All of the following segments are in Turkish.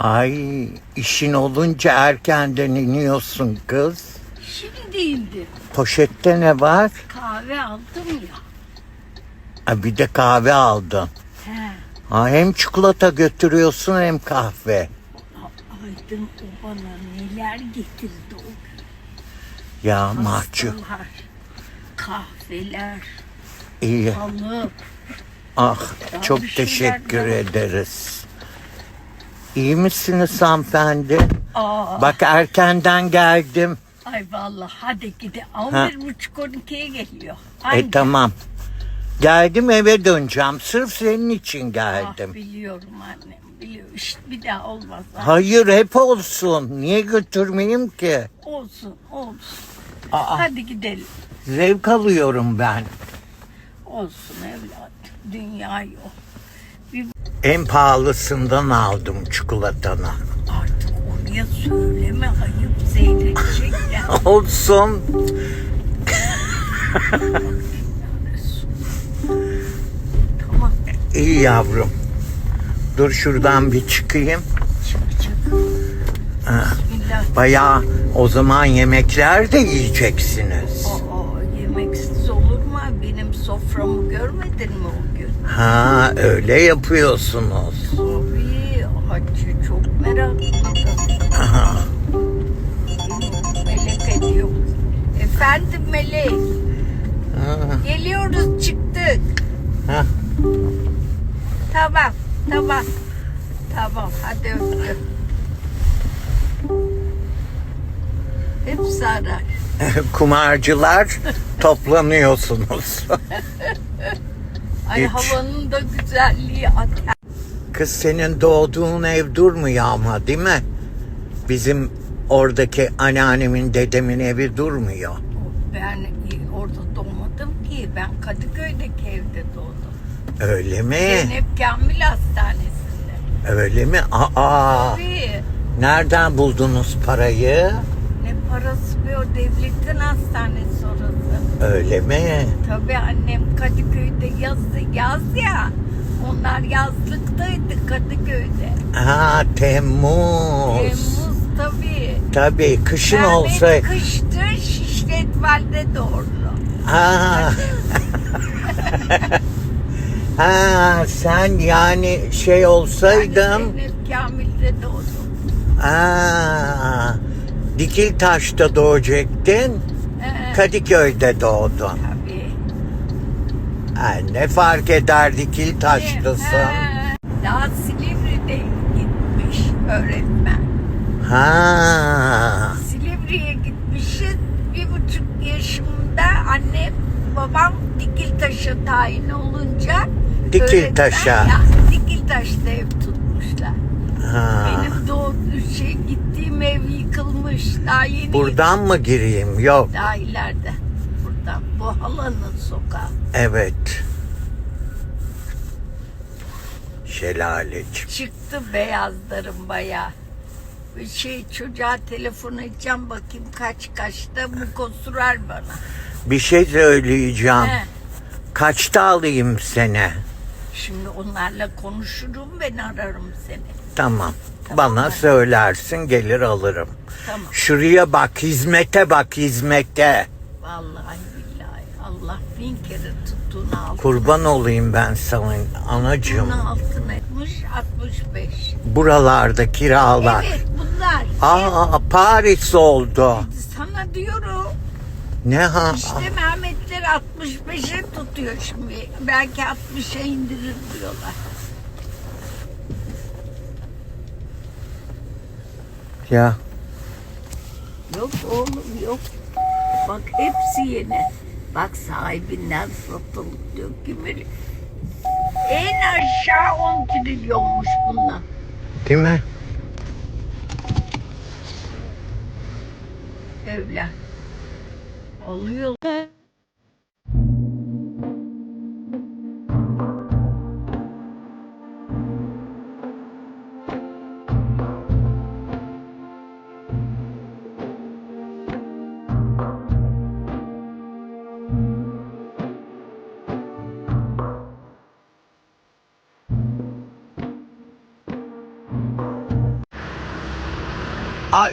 Ay işin olunca erkenden iniyorsun kız. Şimdi değildi. Poşette ne var? Kahve aldım ya. Ha, bir de kahve aldın. He. Ha, hem çikolata götürüyorsun hem kahve. Aydın o bana neler getirdi o gün. Ya mahcup. Pastalar, kahveler, İyi. alıp. Ah çok teşekkür ederiz. İyi misiniz hanımefendi? Aa, Bak erkenden geldim. ay vallahi hadi gide. Ha. 11 buçuk 12'ye geliyor. E Ay, tamam. Geldim eve döneceğim. Sırf senin için ah, geldim. biliyorum annem. Biliyorum. İşte bir daha olmaz. Ah, Hayır hep olsun. Niye götürmeyeyim ki? Olsun olsun. Aa, Hadi gidelim. zevk alıyorum ben. Olsun evlat. Dünya yok. En pahalısından aldım çikolatanı. Artık oraya söyleme ayıp seyredecekler. Olsun. tamam İyi yavrum. Dur şuradan bir çıkayım. çık çık. Bismillah. Bayağı o zaman yemekler de yiyeceksiniz. Aa, yemeksiz olur mu? Benim soframı görmedin mi o gün? Ha öyle yapıyorsunuz. Tabii hacı çok meraklı. Aha. Melek ediyor. Efendim Melek. Ha, Geliyoruz çıktık. ha. Tamam tamam. Tamam hadi öptüm. Hepsi arar. Kumarcılar toplanıyorsunuz. Ay Hiç. havanın da güzelliği ater. Kız senin doğduğun ev durmuyor ama değil mi? Bizim oradaki anneannemin dedemin evi durmuyor. Ben orada doğmadım ki. Ben Kadıköy'deki evde doğdum. Öyle mi? Zeynep Kamil Hastanesi'nde. Öyle mi? Aa, Tabii. nereden buldunuz parayı? Parası be o devletin hastanesi orası. Öyle mi? Tabii annem Kadıköy'de yazdı yaz ya. Onlar yazlıktaydı Kadıköy'de. Ha Temmuz. Temmuz tabii. Tabii kışın Mehmet olsa. kıştı Şişletval'de doğurdu. Ha. ha sen yani şey olsaydım. Yani Kamil'de doğdum. Ha. Dikiltaş'ta doğacaktın. Ee, Kadıköy'de doğdun. tabii. Ha, ne fark eder Dikiltaş'tasın? Ee, Daha Silivri'de gitmiş öğretmen. Ha. Silivri'ye gitmişiz. Bir buçuk yaşımda annem babam Dikiltaş'a tayin olunca Dikiltaş'a. Dikiltaş'ta ev tutmuşlar. ha. Benim doğum şey ev yıkılmış. Daha yeni Buradan mı gireyim? Yok. Daha ileride. Buradan. Bu halanın sokağı. Evet. Şelaleci. Çıktı beyazlarım bayağı. Bir şey çocuğa telefon edeceğim bakayım kaç kaçta bu sürer bana. Bir şey söyleyeceğim. He. Kaçta alayım seni? Şimdi onlarla konuşurum ben ararım seni. Tamam. Bana söylersin gelir alırım. Tamam. Şuraya bak hizmete bak hizmete. Vallahi billahi Allah bin kere tuttuğunu altın. Kurban olayım ben sana anacığım. Tuttuğunu altın etmiş 65. Buralarda kiralar. Evet bunlar. Aa Paris oldu. Sana diyorum. Ne ha? İşte Mehmetler 65'e tutuyor şimdi. Belki 60'a indirir diyorlar. Ya Yok oğlum yok. Bak hepsi yeni. Bak sahibinden satılık diyor. En aşağı 10 trilyonmuş bunlar. değil mi? Evler. Alıyor.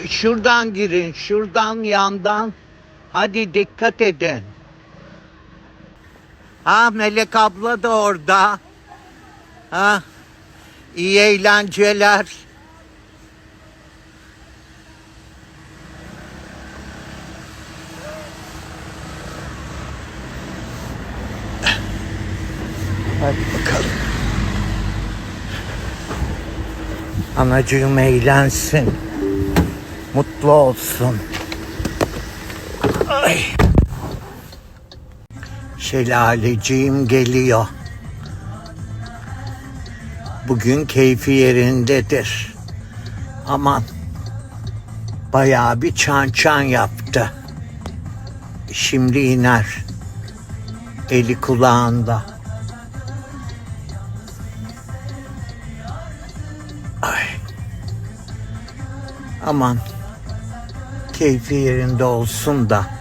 Şuradan girin, şuradan yandan. Hadi dikkat edin. Ha Melek abla da orada. Ha. İyi eğlenceler. Hadi bakalım. Anacığım eğlensin. Mutlu olsun. Ay. Şelaleciğim geliyor. Bugün keyfi yerindedir. Aman. Bayağı bir çan çan yaptı. Şimdi iner. Eli kulağında. Ay. Aman. Keyfi yerinde olsun da.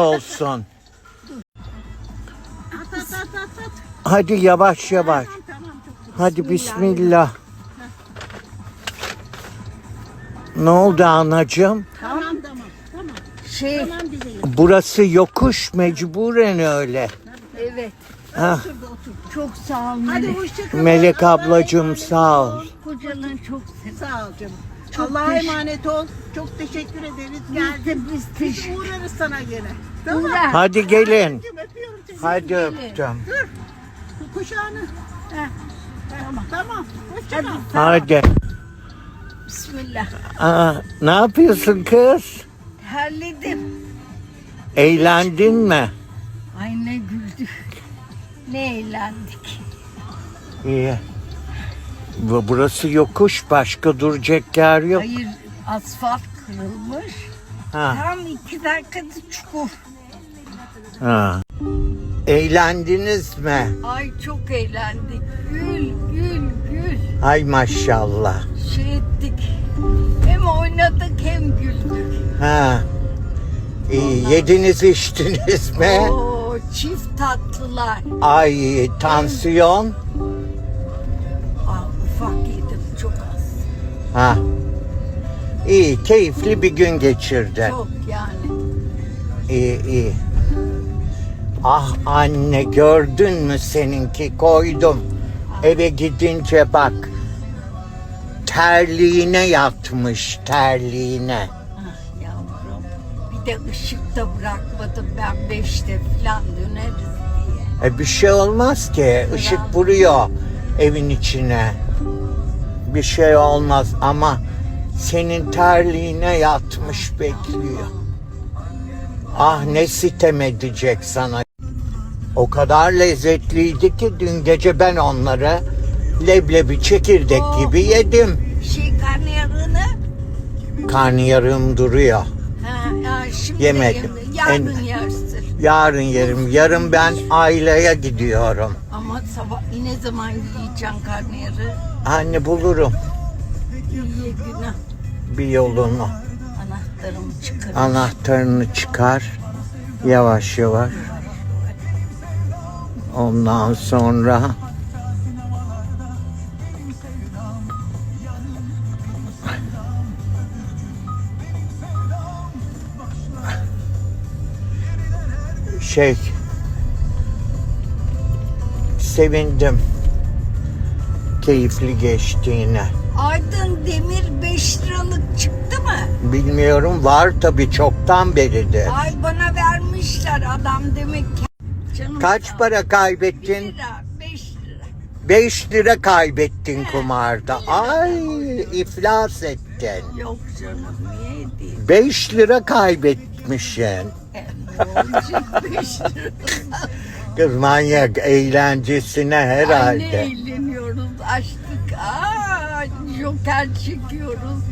Olsun. Hadi yavaş yavaş. Hadi bismillah. Ne oldu anacığım? Tamam tamam tamam Şey, tamam güzelim. Burası yokuş mecburen öyle. evet. Ha, Şurada otur. Çok sağ ol Hadi Melek. hoşça kal. Melek ablacığım sağ ol. Kocanın çok. Sağ ol canım. Çok Allah'a teş- emanet ol. Çok teşekkür ederiz. Biz de biz Biz teşekkür uğrarız sana gene. Tamam. Uğra. Hadi gelin. Öpüyorum, öpüyorum seni. Hadi öptüm. Kuşağını. Heh, Tamam. Tamam. Hoşça Hadi kal. Hadi. Bismillah. Aa, ne yapıyorsun kız? Terledim. Eğlendin mi? Ay ne güldük. Ne eğlendik. İyi. Bu- Burası yokuş. Başka duracak yer yok. Hayır asfalt kırılmış. Ha, Tam iki dakikada çukur. ha. Eğlendiniz mi? Ay çok eğlendik. Gül gül gül. Ay maşallah. Şey ettik. Hem oynadık hem güldük. Ha. İyi, yediniz içtiniz mi? Oo, çift tatlılar. Ay tansiyon. Ha. İyi, keyifli bir gün geçirdi. Çok yani. İyi, iyi. Ah anne gördün mü seninki koydum. Eve gidince bak. Terliğine yatmış terliğine. Ah yavrum. Bir de ışıkta bırakmadım ben beşte falan döneriz diye. E bir şey olmaz ki. Işık vuruyor evin içine. Bir şey olmaz ama senin terliğine yatmış bekliyor. Ah ne sitem edecek sana. O kadar lezzetliydi ki dün gece ben onları leblebi çekirdek Oh. gibi yedim. Şey karnıyarığını Karnıyarığım duruyor. ha, şimdi Yemedim. yeme- Yarın En- yersin. Yarın yerim. Yarın ben aileye gidiyorum. Ama sabah ne zaman yiyeceksin karnıyarığı? Anne bulurum İyi günah. bir yolunu. Anahtarımı çıkarır. Anahtarını çıkar. Yavaş yavaş. Ondan sonra şey sevindim. keyifli geçtiğini. Aydın Demir 5 liralık çıktı mı? Bilmiyorum var tabii çoktan beridir. Ay bana vermişler adam demek ki. Canım Kaç ol. para kaybettin? lira, 5 lira. 5 lira kaybettin kumarda. Ay iflas ettin. Yok canım niye değil? 5 lira kaybetmişsin. Ne olacak 5 lira? Kız manyak eğlencesine herhalde. eğleniyoruz açtık. Aa, joker çekiyoruz.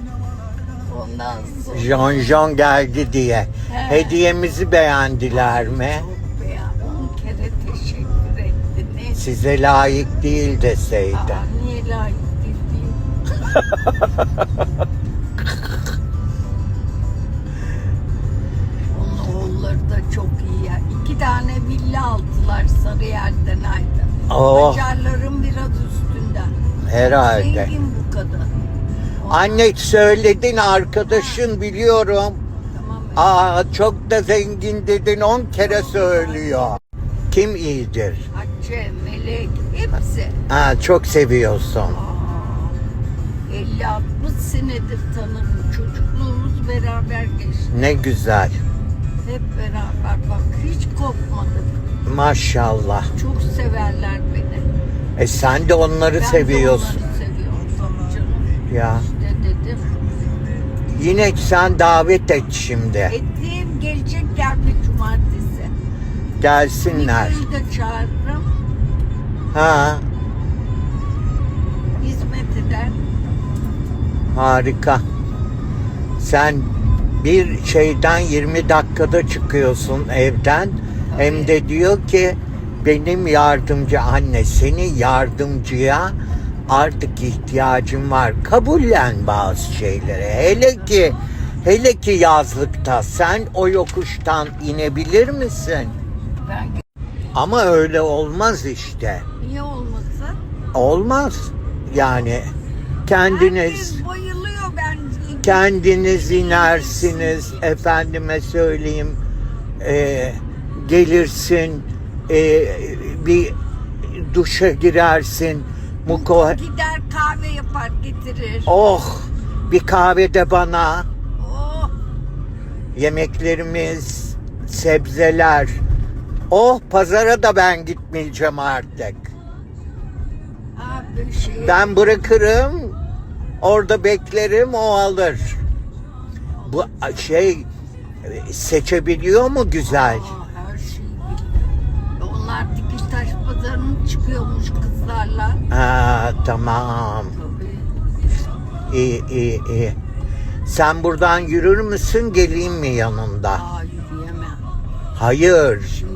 Ondan sonra. Jon Jon geldi diye. He. Hediyemizi beğendiler mi? Çok beğen- on kere teşekkür ettiniz. Size layık değil deseydi. Aa, niye layık değil? Da çok iyi ya. İki tane villa aldılar Sarıyer'den Aydın. Oh. Acarların biraz üstünden. Herhalde. Zengin bu kadın. O- Anne söyledin arkadaşın biliyorum. Tamam? Aa çok da zengin dedin on kere söylüyor. Kim iyidir? Hatice, Melek hepsi. Ha çok seviyorsun. Aa, 50-60 senedir tanırım. Çocukluğumuz beraber geçti. Ne güzel. Hep beraber bak hiç kopmadık. Maşallah. Çok severler beni. E sen de onları Ben seviyorsun. de onları seviyorum canım. Ya. İşte dedim. Yine sen davet et şimdi. Ettiğim gelecekler bir cumartesi. Gelsinler. Niko'yu da çağırırım. Ha Hizmet eder. harika. Sen bir şeyden 20 dakikada çıkıyorsun evden. Hem de diyor ki benim yardımcı anne senin yardımcıya artık ihtiyacım var. Kabullen bazı şeyleri. Hele ki hele ki yazlıkta sen o yokuştan inebilir misin? Ben Ama öyle olmaz işte. niye olmasın? Olmaz. Yani kendiniz Herkes bayılıyor ben. Kendiniz inersiniz efendime söyleyeyim e, gelirsin e, bir duşa girersin muko Gider kahve yapar getirir. oh bir kahve de bana Oh. yemeklerimiz sebzeler oh pazara da ben gitmeyeceğim artık Abi şey. ben bırakırım orada beklerim o alır bu şey seçebiliyor mu güzel Aa, her şeyi biliyor. Onlar dikiş taş pazarına çıkıyormuş kızlarla. Ha tamam. Tabii. İyi iyi iyi. Sen buradan yürür müsün geleyim mi yanında? Aa yürüyemem. Hayır. Şimdi